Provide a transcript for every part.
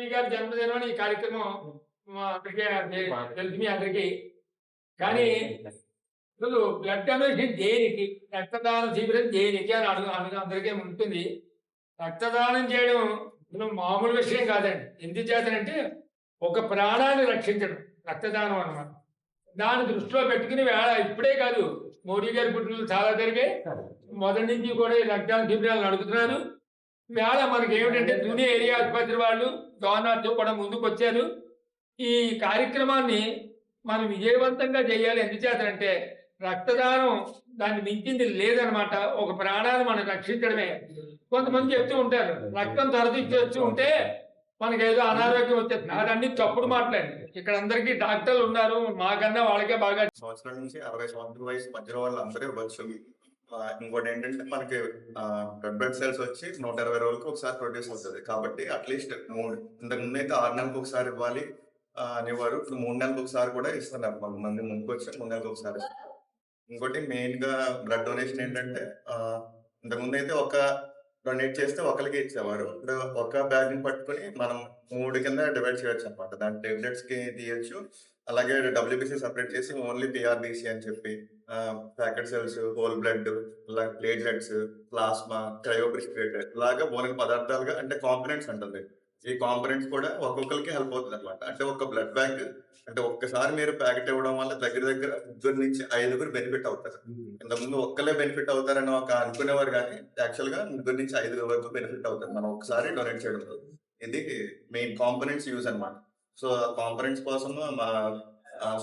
మీ గారి జన్మదినం ఈ కార్యక్రమం తెలుసు మీ అందరికీ కానీ అసలు బ్లడ్ డొనేషన్ దేనికి? రక్తదాన శిబిరం దేనికి అని అడుగు అడుగు అందరికీ ఉంటుంది. రక్తదానం చేయడం మామూలు విషయం కాదండి. ఎందుకు చేతనంటే ఒక ప్రాణాన్ని రక్షించడం రక్తదానం అన్నమాట. దాన్ని దృష్టిలో పెట్టుకుని వేళ ఇప్పుడే కాదు మోడీ గారి పుట్టినరోజు చాలా జరిగాయి. మొదటి నుంచి కూడా ఈ రక్తదాన శిబిరాలు నడుపుతున్నారు. వేళ మనకి ఏమిటంటే తుని ఏరియా ఆసుపత్రి వాళ్ళు డోనర్తో కూడా ముందుకు వచ్చారు ఈ కార్యక్రమాన్ని మనం విజయవంతంగా చేయాలి. ఎందుచేతంటే రక్తదానం దాన్ని మించింది లేదనమాట ఒక ప్రాణాన్ని మనం రక్షించడమే. కొంతమంది చెప్తూ ఉంటారు రక్తం తరదిచ్చి ఉంటే మనకి ఏదో అనారోగ్యం వచ్చేస్తుంది. అదన్నీ తప్పుడు మాట్లాడి ఇక్కడ అందరికీ డాక్టర్లు ఉన్నారు. మాకన్నా వాళ్ళకే బాగా సంవత్సరాల నుంచి అరవై సంవత్సరాల వయసు మధ్యలో వాళ్ళు అందరూ ఇంకోటి ఏంటంటే మనకి రెడ్ బ్లడ్ సెల్స్ వచ్చి నూట ఇరవై రోజులకు ఒకసారి ప్రొడ్యూస్ అవుతుంది. కాబట్టి అట్లీస్ట్ మూడు ఇంతకు ముందు అయితే ఆరు నెలలకు ఒకసారి ఇవ్వాలి ఆ, అనేవారు ఇప్పుడు మూడు నెలలకు ఒకసారి కూడా ఇస్తున్నారు. కొంతమంది ముందుకు వచ్చి మూడు నెలలకు ఒకసారి ఇంకోటి మెయిన్గా బ్లడ్ డొనేషన్ ఏంటంటే ఇంతకుముందు ఇంతకు ముందు అయితే ఒక డొనేట్ చేస్తే ఒకరికి ఇచ్చేవారు. ఇప్పుడు ఒక బ్యాగ్ని పట్టుకొని మనం మూడు కింద డివైడ్ చేయొచ్చు అనమాట దాని టెబ్లెట్స్కి తీయచ్చు అలాగే డబ్ల్యూబీసీ సపరేట్ చేసి ఓన్లీ పిఆర్బీసీ అని చెప్పి packed cells whole blood platelets plasma cryoprecipitate ఇలాగా మూలిక పదార్థాలుగా అంటే కాంపనెంట్స్ ఉంటుంది ఈ కాంపనెంట్స్ కూడా ఒక్కొక్కరికి హెల్ప్ అవుతుంది అనమాట అంటే ఒక బ్లడ్ బ్యాంక్ అంటే ఒక్కసారి మీరు ప్యాకెట్ ఇవ్వడం వల్ల దగ్గర దగ్గర ముగ్గురు నుంచి ఐదుగురు బెనిఫిట్ అవుతారు. ఇంతకుముందు ఒక్కలే బెనిఫిట్ అవుతారని ఒక అనుకునేవారు కానీ యాక్చువల్గా ముగ్గురు నుంచి ఐదుగురు వరకు బెనిఫిట్ అవుతారు. మనం ఒకసారి డొనేట్ చేయడం. ఇది మెయిన్ కాంపనెంట్స్ యూజ్ అన్నమాట. సో కాన్ఫరెన్స్ కోసం మా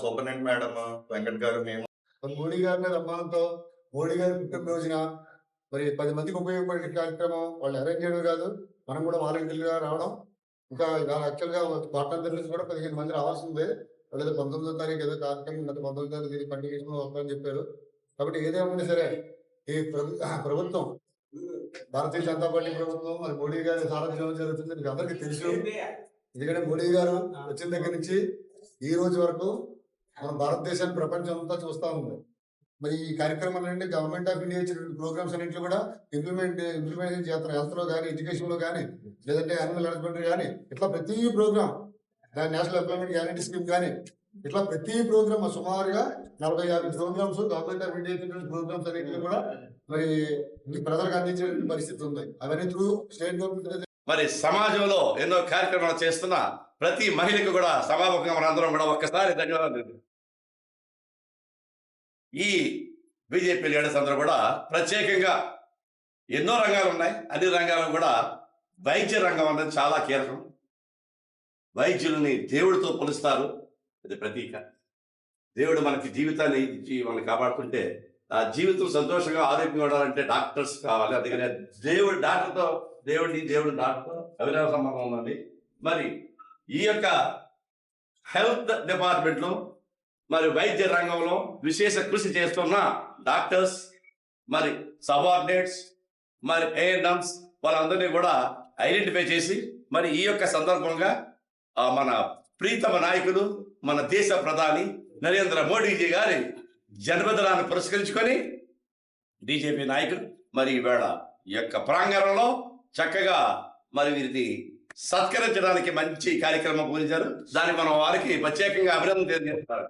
సూపరింటెండెంట్ మేడం వెంకట్ గారు మేము మోడీ గారి మీద అభిమానంతో మోడీ గారి యోజన మరి పది మందికి ఉపయోగపడే కార్యక్రమం వాళ్ళు అరేంజ్ చేయడం కాదు. మనం కూడా వాలంటీర్గా రావడం. ఇంకా ఇవాళ యాక్చువల్గా పార్ట్నర్ నుంచి కూడా పదిహేను మంది రావాల్సిందే వాళ్ళు పంతొమ్మిదో తారీఖు ఏదో కార్యక్రమం గత పంతొమ్మిదో తారీఖు ఇది పండుగ చేసుకుని చెప్పారు. కాబట్టి ఏదేమైనా సరే ఈ ప్రభుత్వం భారతీయ జనతా పార్టీ ప్రభుత్వం మరి మోడీ గారి సారథ్యం జరుగుతుంది. మీకు అందరికీ తెలుసు. ఎందుకంటే మోడీ గారు వచ్చిన దగ్గర నుంచి ఈ రోజు వరకు మన భారతదేశాన్ని ప్రపంచం అంతా చూస్తూ ఉంది. మరి ఈ కార్యక్రమాలన్నీ గవర్నమెంట్ ఆఫ్ ఇండియా ఇచ్చిన ప్రోగ్రామ్స్ అన్నింటిలో కూడా ఇంప్లిమెంట్ ఇంప్లిమెంటేషన్ చేస్తారు. హెల్త్లో కానీ ఎడ్యుకేషన్లో కానీ లేదంటే యానిమల్ హస్బెండరీ కానీ ఇట్లా ప్రతి ప్రోగ్రామ్ దాని నేషనల్ ఎంప్లాయ్మెంట్ గ్యారంటీ స్కీమ్ కానీ ఇట్లా ప్రతి ప్రోగ్రామ్ సుమారుగా నలభై యాభై programmes government of India programmes అన్నింటిలో కూడా మరి ప్రజలకు అందించే పరిస్థితి ఉంది. అవన్నీ త్రూ స్టేట్ గవర్నమెంట్ మరి సమాజంలో ఎన్నో కార్యక్రమాలు చేస్తున్న ప్రతి మహిళకు కూడా సభాముఖంగా మనందరం కూడా ఒక్కసారి ధన్యవాదాలు. ఈ బీజేపీ లీడర్స్ అందరూ కూడా ప్రత్యేకంగా ఎన్నో రంగాలు ఉన్నాయి. అన్ని రంగాలు కూడా వైద్య రంగం అనేది చాలా కీలకం. వైద్యుల్ని దేవుడితో పోలుస్తారు. ఇది ప్రతీక. దేవుడు మనకి జీవితాన్ని ఇచ్చి కాపాడుతుంటే ఆ జీవితం సంతోషంగా ఆరోగ్యంగా ఉండాలంటే డాక్టర్స్ కావాలి. అందుకనే దేవుడు డాక్టర్తో దేవుడిని దేవుడు డాక్టర్ అవినావ సంబంధం ఉందండి. మరి ఈ యొక్క హెల్త్ డిపార్ట్మెంట్లో మరి వైద్య రంగంలో విశేష కృషి చేస్తున్న డాక్టర్స్ మరి సబార్డినేట్స్ మరి ఏఎన్ఎంస్ వాళ్ళందరినీ కూడా ఐడెంటిఫై చేసి మరి ఈ యొక్క సందర్భంగా ఆ, మన ప్రీతమ నాయకులు మన దేశ ప్రధాని నరేంద్ర మోడీజీ గారి జన్మదినాన్ని పురస్కరించుకొని బీజేపీ నాయకులు మరి ఈవేళ ఈ యొక్క ప్రాంగణంలో చక్కగా మరి వీరిని సత్కరించడానికి మంచి కార్యక్రమం పూరించారు దాన్ని మనం వారికి ప్రత్యేకంగా అభినందన తెలియజేస్తారు